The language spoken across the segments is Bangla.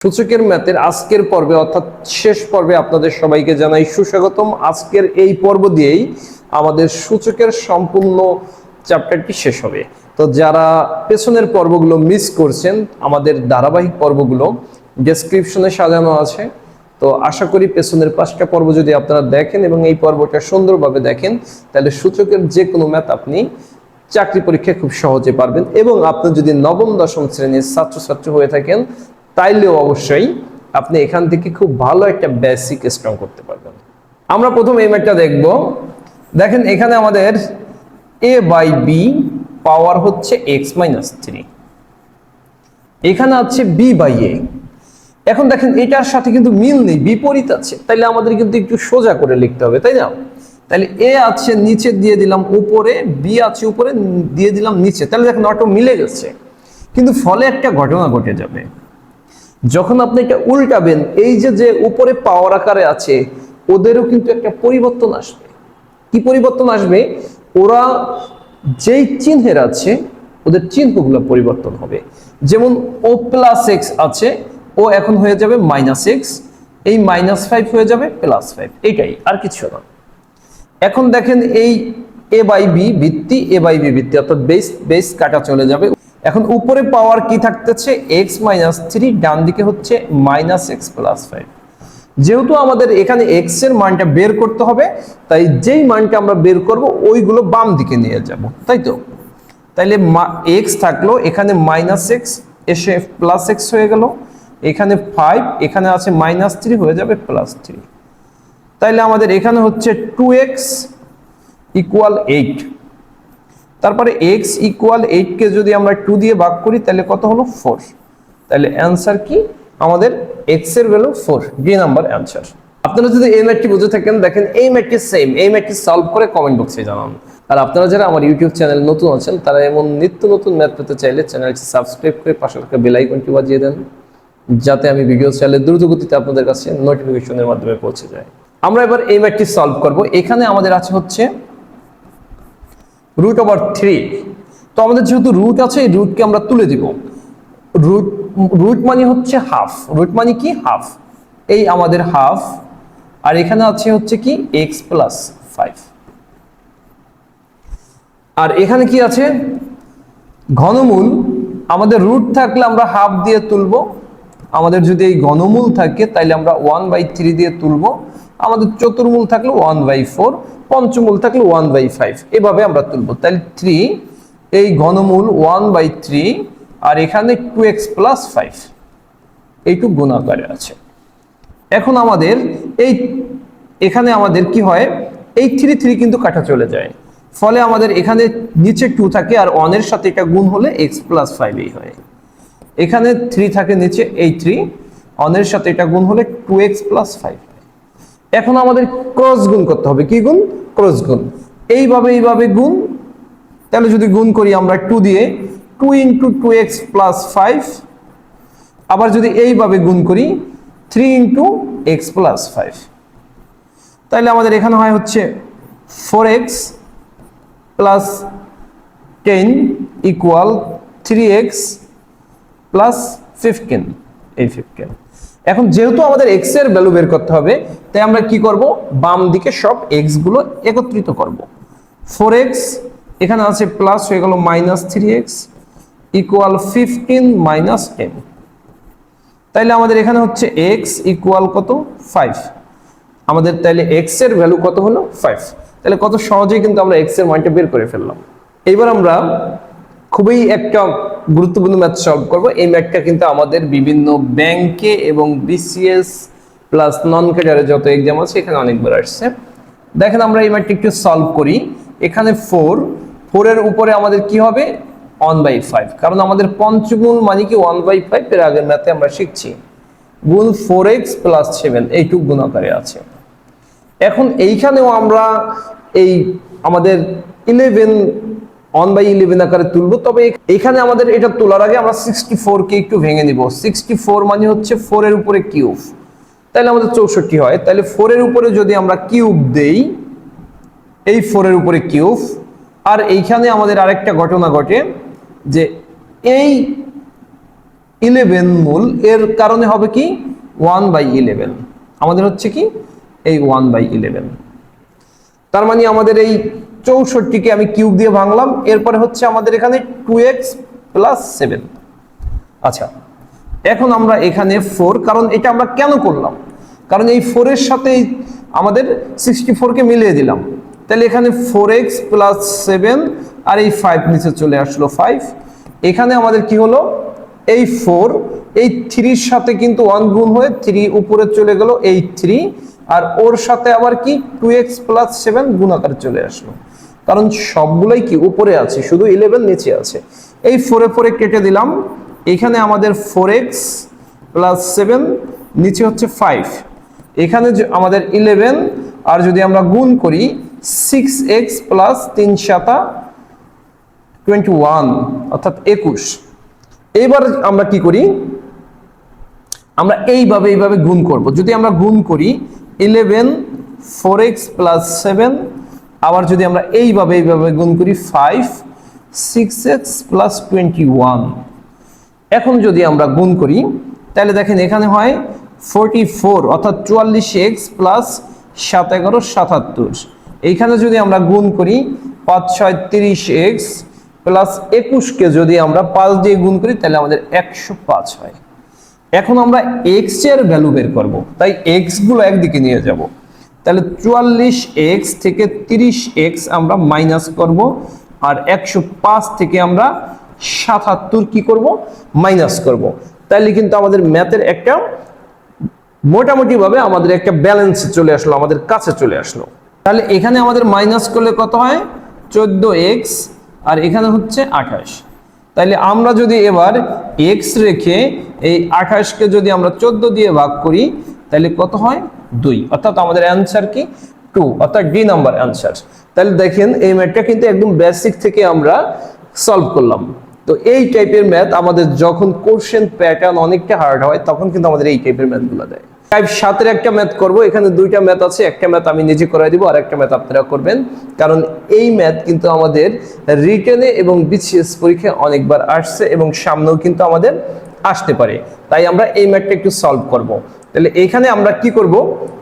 সূচকের ম্যাথের আজকের পর্বে, অর্থাৎ শেষ পর্বে আপনাদের সবাইকে জানাই সুস্বাগতম। আজকের এই পর্ব দিয়েই আমাদের সূচকের সম্পূর্ণ চ্যাপ্টারটি শেষ হবে। তো যারা পেছনের পর্বগুলো মিস করছেন, আমাদের ধারাবাহিক পর্বগুলো ডেসক্রিপশনে সাজানো আছে। তো আশা করি পেছনের পাঁচটা পর্ব যদি আপনারা দেখেন এবং এই পর্বটা সুন্দরভাবে দেখেন, তাহলে সূচকের যে কোনো ম্যাথ আপনি চাকরি পরীক্ষায় খুব সহজে পারবেন। এবং আপনি যদি নবম, দশম শ্রেণির ছাত্রছাত্রী হয়ে থাকেন তাইলেও অবশ্যই আপনি এখান থেকে খুব ভালো একটা বেসিক স্ট্রং করতে পারবেন। আমরা প্রথম এই ম্যাটটা দেখব। দেখেন, এখানে আমাদের এ বাই বি পাওয়ার হচ্ছে এক্স মাইনাস থ্রি এখানে আছে বি বাই এ এখন দেখেন, এটার সাথে কিন্তু মিল নেই, বিপরীত আছে। তাইলে আমাদের কিন্তু একটু সোজা করে লিখতে হবে, তাই না? তাহলে এ আছে নিচে দিয়ে দিলাম উপরে বি আছে উপরে, দিয়ে দিলাম নিচে। তাহলে দেখেন, অটো মিলে গেছে। কিন্তু ফলে একটা ঘটনা ঘটে যাবে। যখন আপনি এটা উল্টাবেন, এই যে যে উপরে পাওয়ার আকারে আছে, ওদেরও কিন্তু একটা পরিবর্তন আসবে। কি পরিবর্তন আসবে? ওরা যেই চিহ্নের আছে, ওদের চিহ্নগুলো পরিবর্তন হবে। যেমন ও প্লাস এক্স আছে ও এখন হয়ে যাবে মাইনাস এক্স এই মাইনাস ফাইভ হয়ে যাবে প্লাস ফাইভ এইটাই, আর কিছু না। এখন দেখেন এই এ বাই বি ভিত্তি এ বাই বি ভিত্তি, অর্থাৎ বেস বেস কাটা চলে যাবে এখন উপরে পাওয়ার কি থাকতেছে? এক্স মাইনাস থ্রি ডান দিকে হচ্ছে মাইনাস এক্স প্লাস ফাইভ যেহেতু আমাদের এখানে এক্সের মানটা বের করতে হবে, তাই যেই মানটা আমরা বের করব, ওইগুলো বাম দিকে নিয়ে যাব, তাই তো? তাইলে এক্স থাকল, এখানে মাইনাস এক্স এসে প্লাস এক্স হয়ে গেল। এখানে ফাইভ এখানে আছে মাইনাস থ্রি হয়ে যাবে প্লাস থ্রি তাইলে আমাদের এখানে হচ্ছে টু এক্স ইকুয়াল এইট তারপরে এক্স ইকুয়াল এইটকে যদি আমরা টু দিয়ে ভাগ করি, তাহলে কত হলো? ফোর তাহলে অ্যান্সার কি? আমাদের এক্সের value four D number answer আপনারা যদি এই ম্যাথটি বুঝে থাকেন, দেখেন এই ম্যাথটি সেম এই ম্যাথটি সলভ করে কমেন্ট বক্সে জানান। আর আপনারা যারা আমার ইউটিউব চ্যানেল নতুন আছেন, তারা এমন নিত্য নতুন ম্যাথ পেতে চাইলে চ্যানেলটি সাবস্ক্রাইব করে পাশে থাকা বেল আইকনটি বাজিয়ে দেন, যাতে আমি ভিডিও চাইলে দ্রুত গতিতে আপনাদের কাছে নোটিফিকেশনের মাধ্যমে পৌঁছে যায়। আমরা এবার এই ম্যাথটি সলভ করব। এখানে আমাদের আছে হচ্ছে রুট ওভার থ্রি তো আমাদের যেহেতু রুট আছে, এই রুটকে আমরা তুলে দিব। রুট রুট মানে হচ্ছে হাফ রুট মানে কি? হাফ এই আমাদের হাফ আর এখানে আছে হচ্ছে কি? এক্স প্লাস ফাইভ আর এখানে কি আছে? ঘনমূল। আমাদের রুট থাকলে আমরা হাফ দিয়ে তুলব। আমাদের যদি এই ঘনমূল থাকে তাহলে আমরা ওয়ান বাই থ্রি দিয়ে তুলব। আমাদের চতুর্মূল থাকলে ওয়ান বাই ফোর, পঞ্চমূল থাকলে ওয়ান বাই ফাইভ। এভাবে আমরা তুলবো। তাহলে থ্রি, এই ঘনমূল ওয়ান বাই থ্রি, আর এখানে টু এক্স প্লাস ফাইভ। এইটুক গুণাকারে আছে। এখন আমাদের এই, এখানে আমাদের কি হয়, এই থ্রি থ্রি কিন্তু কাটা চলে যায়। ফলে আমাদের এখানে নিচে টু থাকে আর ওয়ানের সাথে এটা গুণ হলে এক্স প্লাস ফাইভ এই হয়। এখানে থ্রি থাকে নিচে এই থ্রি অনের সাথে এটা গুণ হলে টু এক্স প্লাস ফাইভ। এখন আমাদের ক্রস গুণ করতে হবে। কি গুণ? ক্রস গুণ। এইভাবে এইভাবে গুণ। তাহলে যদি গুণ করি আমরা টু দিয়ে two into two x plus five আবার যদি এইভাবে গুণ করি three into x plus five তাহলে আমাদের এখানে হয় হচ্ছে four x plus ten equal three x plus fifteen এই ফিফটিন এখন যেহেতু আমাদের এক্সের ভ্যালু বের করতে হবে, তাই আমরা কি করব? বাম দিকে সব এক্সগুলো একত্রিত করব। ফোর এক্স এখানে আছে প্লাস হয়ে গেল minus three x equal fifteen minus ten তাইলে আমাদের এখানে হচ্ছে এক্স ইকুয়াল কত? ফাইভ আমাদের তাইলে এক্সের ভ্যালু কত হলো? ফাইভ তাহলে কত সহজেই কিন্তু আমরা এক্সের মানটা বের করে ফেললাম। এইবার আমরা খুবই একটা গুরুত্বপূর্ণ ম্যাথ সলভ করব। এই ম্যাথটা কিন্তু আমাদের বিভিন্ন ব্যাংকে এবং বিসিএস প্লাস নন ক্যাডারে যত এক্সাম আছে, এখানে অনেকবার আসছে। দেখেন আমরা এই ম্যাথটা একটু সলভ করি। এখানে ফোর ফোরের উপরে আমাদের কি হবে? ওয়ান বাই ফাইভ কারণ আমাদের পঞ্চগুণ মানে কি ওয়ান বাই ফাইভ এর আগের ম্যাথে আমরা শিখছি। গুণ ফোর এক্স প্লাস সেভেন এইটুক গুণ আছে। এখন এইখানেও আমরা এই আমাদের ইলেভেন ওয়ান বাই ইলেভেন আকারে তুলবো। তবে এখানে আমাদের এটা তোলার আগে আমরা সিক্সটি কে একটু ভেঙে নিব। সিক্সটি ফোর মানে হচ্ছে ফোর এর উপরে কিউব তাহলে আমাদের চৌষট্টি হয়। তাহলে ফোর এর উপরে যদি আমরা কিউব দেই, এই ফোর এর উপরে কিউব আর এইখানে আমাদের আরেকটা ঘটনা ঘটে যে এই ইলেভেন মূল এর কারণে হবে কি? ওয়ান বাই ইলেভেন আমাদের হচ্ছে কি? এই ওয়ান বাই ইলেভেন তার মানে আমাদের এই চৌষট্টিকে আমি কিউব দিয়ে ভাঙলাম। এরপরে হচ্ছে আমাদের এখানে টু এক্স প্লাস সেভেন আচ্ছা এখন আমরা এখানে ফোর কারণ এটা আমরা কেন করলাম? কারণ এই ফোরের সাথে আমাদের সিক্সটি ফোরকে মিলিয়ে দিলাম। তাহলে এখানে ফোর এক্স প্লাস সেভেন আর এই ফাইভ নিচে চলে আসলো ফাইভ এখানে আমাদের কি হলো? এই ফোর এই থ্রির সাথে কিন্তু ওয়ান গুণ হয়ে থ্রি উপরে চলে গেল, এই থ্রি আর ওর সাথে আবার কি? টু এক্স প্লাস সেভেন গুণ আকারে চলে আসলো। কারণ সবগুলোই কি উপরে আছে? শুধু ইলেভেন নিচে আছে। এই ফোরে ফোরে কেটে দিলাম। এখানে আমাদের ফোর এক্স প্লাস সেভেন নিচে হচ্ছে ফাইভ এখানে আমাদের ইলেভেন আর যদি আমরা গুণ করি সিক্স এক্স প্লাস তিন সাতা টোয়েন্টি ওয়ান অর্থাৎ একুশ। এবার আমরা কি করি? আমরা এইভাবে এইভাবে গুণ করব। যদি আমরা গুণ করি eleven four x plus seven আবার যদি আমরা এইভাবে এইভাবে গুণ করি five six x plus twenty one এখন যদি আমরা গুণ করি, তাহলে দেখেন এখানে হয় ফোরটি ফোর অর্থাৎ চুয়াল্লিশ এক্স প্লাস সাত এগারো, সাতাত্তর। এইখানে যদি আমরা গুণ করি, পাঁচ, ছয়, তিরিশ এক্স প্লাস একুশকে যদি আমরা পাঁচ দিয়ে গুণ করি, তাহলে আমাদের একশো পাঁচ হয়। এখন আমরা এক্সের ভ্যালু বের করব। তাই এক্সগুলো একদিকে নিয়ে যাব। তাহলে চুয়াল্লিশ এক্স থেকে তিরিশ এক্স আমরা মাইনাস করব, আর একশো পাঁচ থেকে আমরা সাতাত্তর কি করব? মাইনাস করব। তাহলে কিন্তু আমাদের ম্যাথের একটা মোটামুটি ভাবে আমাদের একটা ব্যালেন্স চলে আসলো, আমাদের কাছে চলে আসলো। তাহলে এখানে আমাদের মাইনাস করলে কত হয়? চোদ্দ এক্স, আর এখানে হচ্ছে আঠাশ। তাহলে আমরা যদি এবার এক্স রেখে এই আঠাশকে যদি আমরা চোদ্দ দিয়ে ভাগ করি তাহলে কত হয়? দুই। অর্থাৎ আমাদের অ্যান্সার কি? টু অর্থাৎ ডি নাম্বার অ্যান্সার তাহলে দেখেন, এই ম্যাথটা কিন্তু একদম বেসিক থেকে আমরা সলভ করলাম। তো এই টাইপের ম্যাথ আমাদের যখন কোশ্চেন প্যাটার্ন অনেকটা হার্ড হয়, তখন কিন্তু আমাদের এই টাইপের ম্যাথগুলো দেয়। টাইপ সাতের একটা ম্যাথ করব, এখানে দুইটা ম্যাথ আছে, একটা ম্যাথ আমি নিজে করাই দিব, আর একটা ম্যাথ আপনারা করবেন। কারণ এই ম্যাথ কিন্তু আমাদের রিটেনে এবং বিসিএস পরীক্ষায় অনেকবার আসছে এবং সামনেও কিন্তু আমাদের আসতে পারে। তাই আমরা এই ম্যাথটা একটু সলভ করব। তাহলে এখানে আমরা কি করব?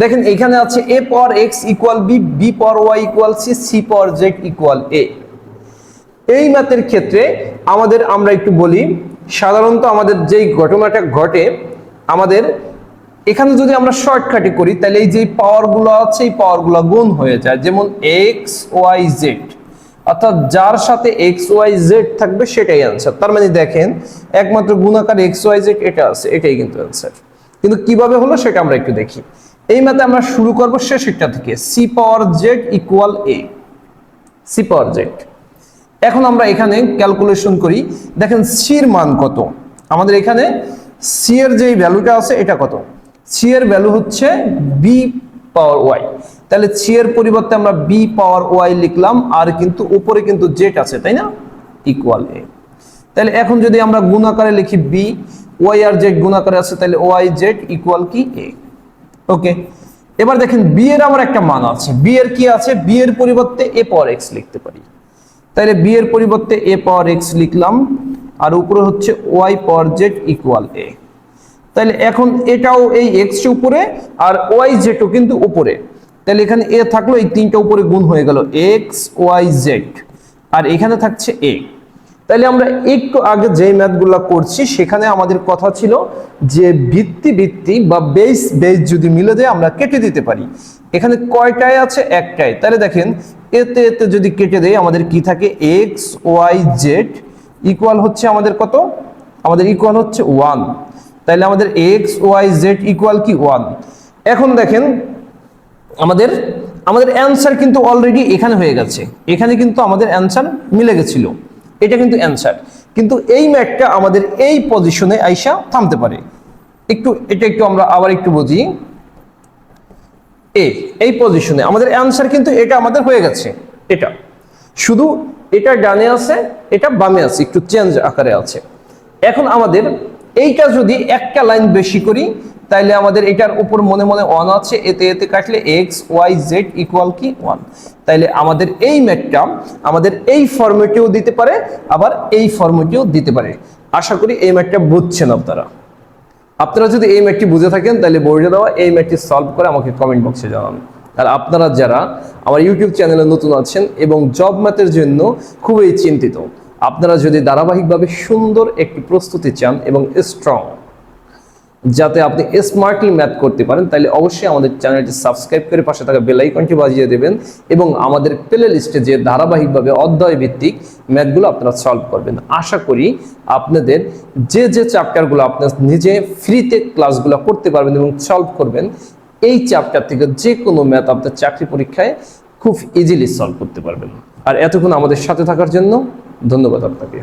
দেখেন এখানে আছে a power x equal b b power y equal c c power z equal a এই ম্যাথের ক্ষেত্রে আমাদের আমরা একটু বলি, সাধারণত আমাদের যেই ঘটনাটা ঘটে, আমাদের এখানে যদি আমরা শর্টকাটে করি, তাহলে এই যে পাওয়ারগুলো আছে, এই পাওয়ারগুলো গুণ হয়ে যায়। যেমন এক্স ওয়াই জেড অর্থাৎ যার সাথে এক্স ওয়াই জেড থাকবে সেটাই অ্যান্সার তার মানে দেখেন, একমাত্র গুণাকার এক্স ওয়াই জেড এটা আছে, এটাই কিন্তু অ্যান্সার কিন্তু কীভাবে হলো সেটা আমরা একটু দেখি। এই ম্যাথে আমরা শুরু করব শেষেরটা থেকে। C power z equal a c power z এখন আমরা এখানে ক্যালকুলেশন করি। দেখেন সির মান কত? আমাদের এখানে সি এর যে ভ্যালুটা আছে, এটা কত? সি এর ভ্যালু হচ্ছে বি পাওয়ার ওয়াই তাহলে এর পরিবর্তে আমরা বি পাওয়ার ওয়াই লিখলাম, আর কিন্তু উপরে কিন্তু জেড আছে, তাই না? ইকুয়াল এ তাহলে এখন যদি আমরা গুণাকারে লিখি বি ওয়াই আর জেড গুণাকারে আছে, তাহলে ওয়াই জেড ইকুয়াল কি? এ ওকে এবার দেখেন বি এর আমার একটা মান আছে। বি এর কি আছে? বি এর পরিবর্তে এ পাওয়ার এক্স লিখতে পারি। তাহলে বি এর পরিবর্তে এ পাওয়ার এক্স লিখলাম, আর উপরে হচ্ছে y power z equal a তাহলে এখন এটাও এই এক্স উপরে, আর ওয়াই জেডও কিন্তু উপরে। তাহলে এখানে এ থাকল, এই তিনটা উপরে গুণ হয়ে গেল এক্স ওয়াই জেড আর এখানে থাকছে এ তাহলে আমরা একটু আগে যে ম্যাথগুলো করছি, সেখানে আমাদের কথা ছিল যে ভিত্তি ভিত্তি বা বেস বেস যদি মিলে যায়, আমরা কেটে দিতে পারি। এখানে কয়টায় আছে? একটাই তাহলে দেখেন, এতে এতে যদি কেটে দেয় আমাদের কি থাকে? এক্স ওয়াই জেড ইকুয়াল হচ্ছে আমাদের কত? আমাদের ইকুয়াল হচ্ছে ওয়ান তাহলে আমাদের এক্স ওয়াই জেড ইকুয়াল কি? ওয়ান এখন দেখেন আমাদের আমাদের অ্যান্সার কিন্তু অলরেডি এখানে হয়ে গেছে। এখানে কিন্তু আমাদের অ্যান্সার মিলে গেছিল। এটা কিন্তু অ্যান্সার কিন্তু এই ম্যাটটা আমাদের এই পজিশনে আইসা থামতে পারে। একটু, এটা একটু আমরা আবার একটু বুঝি। এ, এই পজিশনে আমাদের অ্যান্সার কিন্তু এটা আমাদের হয়ে গেছে। এটা। শুধু এটা ডানে আছে, এটা বামে আছে, একটু চেঞ্জ আকারে আছে। এখন আমাদের এইটা যদি একটা লাইন বেশি করি তাইলে আমাদের এটার উপর মনে মনে ওয়ান আছে, এতে এতে কাটলে এক্স ওয়াই জেড ইকুয়াল কি ওয়ান তাইলে আমাদের এই ম্যাটটা আমাদের এই ফরম্যাটেও দিতে পারে, আবার এই ফরম্যাটেও দিতে পারে। আশা করি এই ম্যাথটা বুঝছেন আপনারা। আপনারা যদি এই ম্যাথটি বুঝে থাকেন তাহলে বোর্ডে দেওয়া, এই ম্যাথটি সলভ করে আমাকে কমেন্ট বক্সে জানান। আর আপনারা যারা আমার ইউটিউব চ্যানেলে নতুন আছেন এবং জব ম্যাথের জন্য খুবই চিন্তিত, আপনারা যদি ধারাবাহিকভাবে সুন্দর একটি প্রস্তুতি চান এবং স্ট্রং যাতে আপনি স্মার্টলি ম্যাথ করতে পারেন, তাহলে অবশ্যই আমাদের চ্যানেলটি সাবস্ক্রাইব করে পাশে থাকা বেল আইকনটি বাজিয়ে দেবেন এবং আমাদের প্লে লিস্টে যে ধারাবাহিকভাবে অধ্যায় ভিত্তিক ম্যাথগুলো আপনারা সলভ করবেন। আশা করি আপনাদের যে যে চ্যাপ্টারগুলো আপনার নিজে ফ্রিতে ক্লাসগুলো করতে পারবেন এবং সলভ করবেন, এই চ্যাপ্টার থেকে যে কোনো ম্যাথ আপনার চাকরি পরীক্ষায় খুব ইজিলি সলভ করতে পারবেন। আর এতক্ষণ আমাদের সাথে থাকার জন্য ধন্যবাদ আপনাকে।